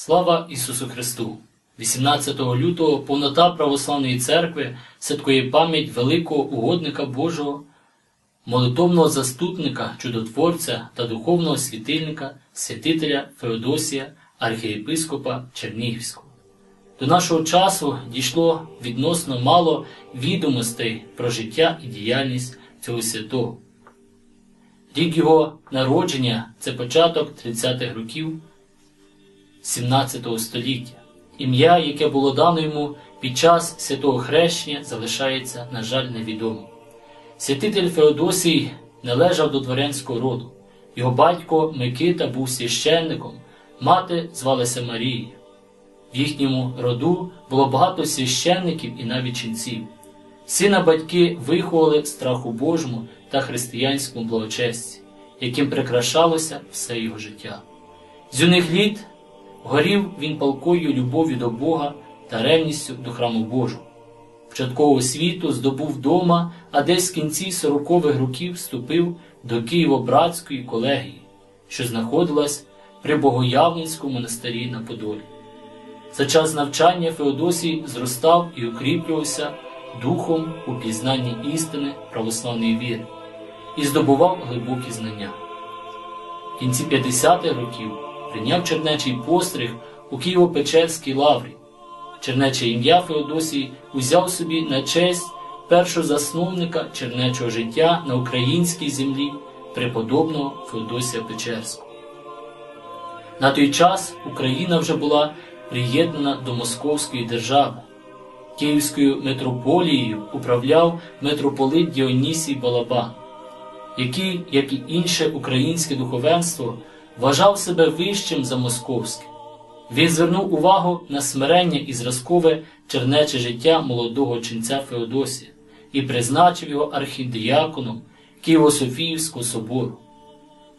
Слава Ісусу Христу! 18 лютого повнота Православної церкви святкує пам'ять великого угодника Божого, молитовного заступника, чудотворця та духовного світильника, святителя Феодосія, архієпископа Чернігівського. До нашого часу дійшло відносно мало відомостей про життя і діяльність цього святого. Рік його народження це початок 30-х років 17 століття. Ім'я, яке було дано йому під час святого хрещення, залишається, на жаль, невідомим. Святитель Феодосій належав до дворянського роду. Його батько Микита був священником, мати звалася Марія. В їхньому роду було багато священників і навіть ченців. Сина батьки виховали страху Божому та християнському благочесті, яким прикрашалося все його життя. З юних літ горів він палкою любов'ю до Бога та ревністю до храму Божого. Початкову освіту здобув вдома, а десь в кінці сорокових років вступив до Києво-Братської колегії, що знаходилась при Богоявленському монастирі на Подолі. За час навчання Феодосій зростав і укріплювався духом у пізнанні істини православної віри і здобував глибокі знання. В кінці 50-х років прийняв чернечий постриг у Києво-Печерській лаврі. Чернече ім'я Феодосій узяв собі на честь першого засновника чернечого життя на українській землі преподобного Феодосія Печерського. На той час Україна вже була приєднана до Московської держави. Київською митрополією управляв митрополит Діонісій Балабан, який, як і інше українське духовенство, вважав себе вищим за московське. Він звернув увагу на смирення і зразкове чернече життя молодого ченця Феодосія і призначив його архідіаконом Києво-Софіївського собору.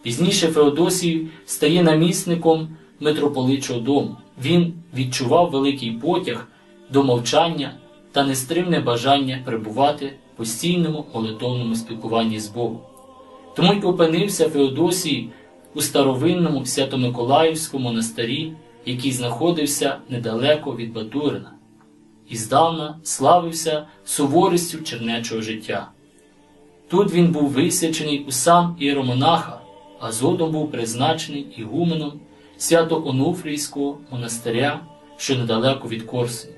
Пізніше Феодосій стає намісником митрополичого дому. Він відчував великий потяг до мовчання та нестримне бажання перебувати в постійному молитовному спілкуванні з Богом. Тому й опинився Феодосій у старовинному Свято-Миколаївському монастирі, який знаходився недалеко від Батурина, і здавна славився суворістю чернечого життя. Тут він був висячений у сам іеромонаха, а згодом був призначений ігуменом Свято-Онуфрійського монастиря, що недалеко від Корсуня.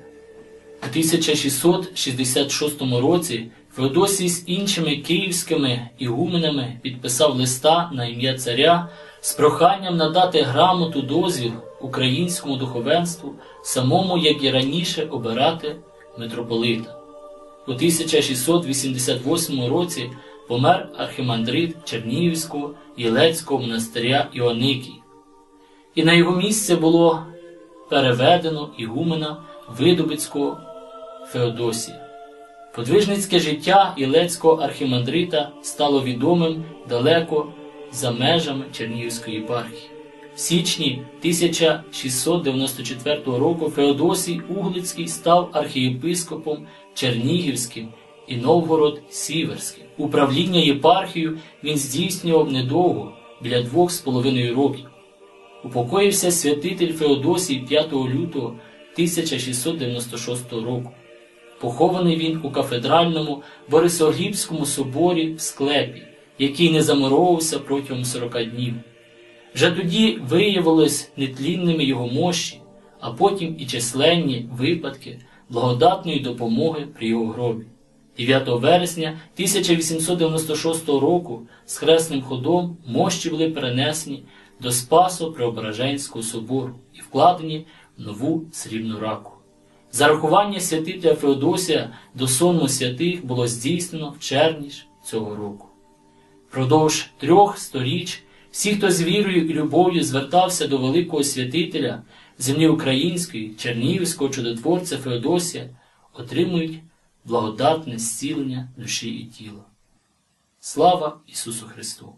У 1666 році Феодосій з іншими київськими ігуменами підписав листа на ім'я царя з проханням надати грамоту дозвіл українському духовенству, самому, як і раніше, обирати митрополита. У 1688 році помер архімандрит Чернігівського Єлецького монастиря Іоникій, і на його місце було переведено ігумена Видубицького Феодосія. Подвижницьке життя Ілецького архімандрита стало відомим далеко за межами Чернігівської єпархії. В січні 1694 року Феодосій Углицький став архієпископом Чернігівським і Новгород Сіверським. Управління єпархією він здійснював недовго, біля двох з половиною років. Упокоївся святитель Феодосій 5 лютого 1696 року. Похований він у кафедральному Борисоглібському соборі в склепі, який не замуровувався протягом 40 днів. Вже тоді виявились нетлінними його мощі, а потім і численні випадки благодатної допомоги при його гробі. 9 вересня 1896 року з хресним ходом мощі були перенесені до Спасо Преображенського собору і вкладені в нову срібну раку. Зарахування святителя Феодосія до сонму святих було здійснено в червні цього року. Продовж трьох сторіч всі, хто з вірою і любов'ю звертався до великого святителя землі української, Чернігівського чудотворця Феодосія, отримують благодатне зцілення душі і тіла. Слава Ісусу Христу!